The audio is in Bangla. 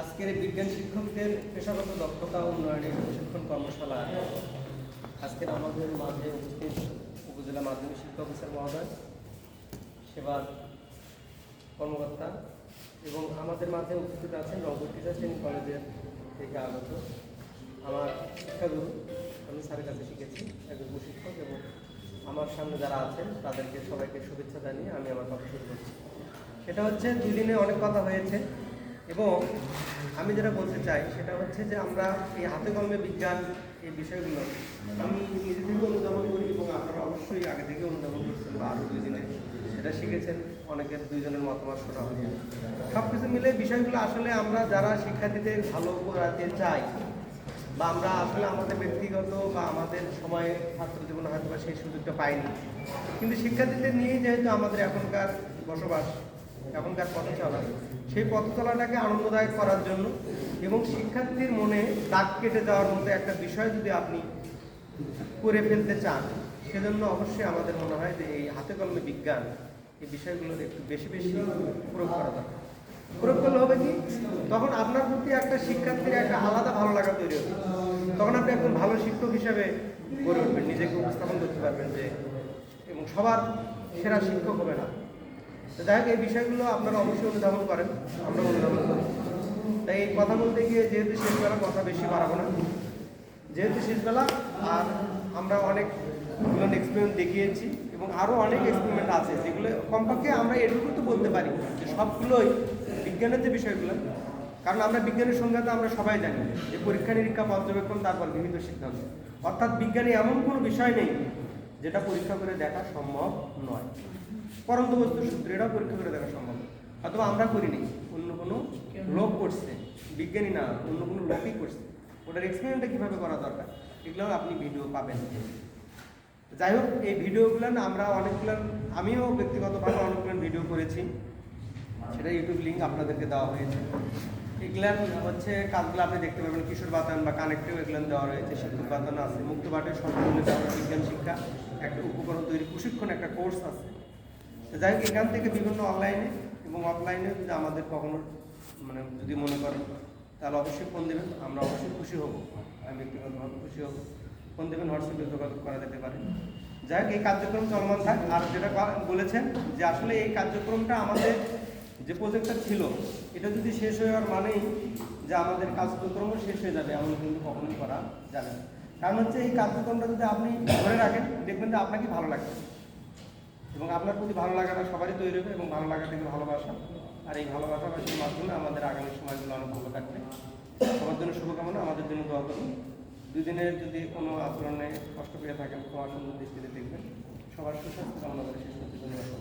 আজকের বিজ্ঞান শিক্ষকদের পেশাগত দক্ষতা উন্নয়নের প্রশিক্ষণ কর্মশালা আজকের আমাদের মাঝে উপস্থিত উপজেলা মাধ্যমিক শিক্ষা অফিসার মহোদয়, সেবার কর্মকর্তা এবং আমাদের মাঝে উপস্থিত আছেন রংপুর টিচার ট্রেনিং কলেজের থেকে আগত আমার শিক্ষাগুরু, আমি স্যারের কাছে শিখেছি, একজন প্রশিক্ষক এবং আমার সামনে যারা আছেন তাদেরকে সবাইকে শুভেচ্ছা জানিয়ে আমি আমার কথা শুরু করছি। সেটা হচ্ছে দুদিনে অনেক কথা হয়েছে। এবং আমি যেটা বলতে চাই সেটা হচ্ছে যে আমরা এই হাতে কলমে বিজ্ঞান এই বিষয়গুলো আমি নিজে থেকে অনুধাবন করি এবং আপনারা অবশ্যই আগে থেকে অনুধাবন করছেন বা আরও দুই দিনে। সেটা শিখেছেন, অনেকের দুইজনের মতামত শোনা হবে সব কিছু মিলে বিষয়গুলো আসলে আমরা যারা শিক্ষার্থীদের ভালো করাতে চাই বা আমরা আসলে আমাদের ব্যক্তিগত বা আমাদের সময়ে ছাত্র জীবনে হয়তো বা সেই সুযোগটা পাইনি। কিন্তু শিক্ষার্থীদের নিয়েই যেহেতু আমাদের এখনকার বসবাস এখনকার পথ চলা, সেই পথ চলাটাকে আনন্দদায়ক করার জন্য এবং শিক্ষার্থীর মনে দাগ কেটে যাওয়ার মতো একটা বিষয় যদি আপনি করে ফেলতে চান, সেজন্য অবশ্যই আমাদের মনে হয় যে এই হাতে কলমে বিজ্ঞান এই বিষয়গুলোর একটু বেশি বেশি প্রয়োগ করা দরকার। প্রয়োগ করলে হবে কি? তখন আপনার প্রতি একটা শিক্ষার্থীর একটা আলাদা ভালো লাগা তৈরি হবে। তখন আপনি একজন ভালো শিক্ষক হিসেবে গড়ে উঠবেন, নিজেকে উপস্থাপন করতে পারবেন যে এবং সবার সেরা শিক্ষক হবে না। তো যাই হোক, এই বিষয়গুলো আপনারা অবশ্যই অনুধাবন করেন, আমরা অনুধাবন করি। তাই এই কথা বলতে গিয়ে যেহেতু শেষবেলা কথা বেশি বাড়াবো না, যেহেতু শেষবেলা, আর আমরা অনেক এক্সপেরিমেন্ট দেখিয়েছি এবং আরও অনেক এক্সপেরিমেন্ট আছে, যেগুলো কমপক্ষে আমরা এটুকু তো বলতে পারি যে সবগুলোই বিজ্ঞানের যে বিষয়গুলো, কারণ আমরা বিজ্ঞানের সংজ্ঞাতে আমরা সবাই জানি, যে পরীক্ষা নিরীক্ষা, পর্যবেক্ষণ, তারপর বিভিন্ন সিদ্ধান্ত। অর্থাৎ বিজ্ঞানে এমন কোনো বিষয় নেই যেটা পরীক্ষা করে দেখা সম্ভব নয়। পরন্ত বস্তুর সূত্রে, এটাও পরীক্ষা করে দেখা সম্ভব। অথবা আমরা করিনি অন্য কোনো লোক করছে, বিজ্ঞানী না, অন্য কোনো লোকই করছে। ওটার এক্সপেরিমেন্টটা কীভাবে করা দরকার? এগুলো আপনি ভিডিও পাবেন। যাই হোক, এই ভিডিওগুলো আমরা অনেকগুলো, আমিও ব্যক্তিগতভাবে অনেকগুলো ভিডিও করেছি। সেটা ইউটিউব লিঙ্ক আপনাদেরকে দেওয়া হয়েছে। এগুলান হচ্ছে, কাজগুলো আপনি দেখতে পাবেন কিশোর বাতান বা কানেক্টিভ এগুলো দেওয়া রয়েছে, শিক্ষক বাতান আছে। মুক্ত পাঠের সম্পূর্ণ বিজ্ঞান শিক্ষা, একটা উপকরণ তৈরি, প্রশিক্ষণ, একটা কোর্স আছে। যাই হোক, এখান থেকে বিভিন্ন অনলাইনে এবং অফলাইনে যদি আমাদের কখনো মানে যদি মনে করেন, তাহলে অবশ্যই ফোন দেবেন, আমরা অবশ্যই খুশি হব। আমি ব্যক্তিগতভাবে খুশি হব। ফোন দেবেন হোয়াটসঅ্যাপে যোগাযোগ করা যেতে পারে। যাই হোক, এই কার্যক্রম চলমান থাক। আর যেটা বলেছেন যে আসলে এই কার্যক্রমটা আমাদের যে প্রজেক্টটা ছিল, এটা যদি শেষ হয়ে যাওয়ার মানেই যে আমাদের কার্যক্রম শেষ হয়ে যাবে, এমন কিন্তু কখনোই করা যাবে না। কারণ হচ্ছে এই কার্যক্রমটা যদি আপনি ধরে রাখেন, দেখবেন যে আপনাকে ভালো লাগবে এবং আপনার প্রতি ভালো লাগাটা সবারই তৈরি হবে এবং ভালো লাগা থেকে ভালোবাসা। আর এই ভালোবাসাবাসির মাধ্যমে আমাদের আগামী সময়গুলো অনেক ভালো থাকবে সবার জন্য শুভকামনা, আমাদের জন্য দোয়া করুন। দুই দিনের যদি কোনো আচরণে কষ্ট পেয়ে থাকেন, ক্ষমা সুন্দর দৃষ্টিতে দেখবেন। সবার সুস্বাস্থ্য কামনা করে শেষ করতে ধন্যবাদ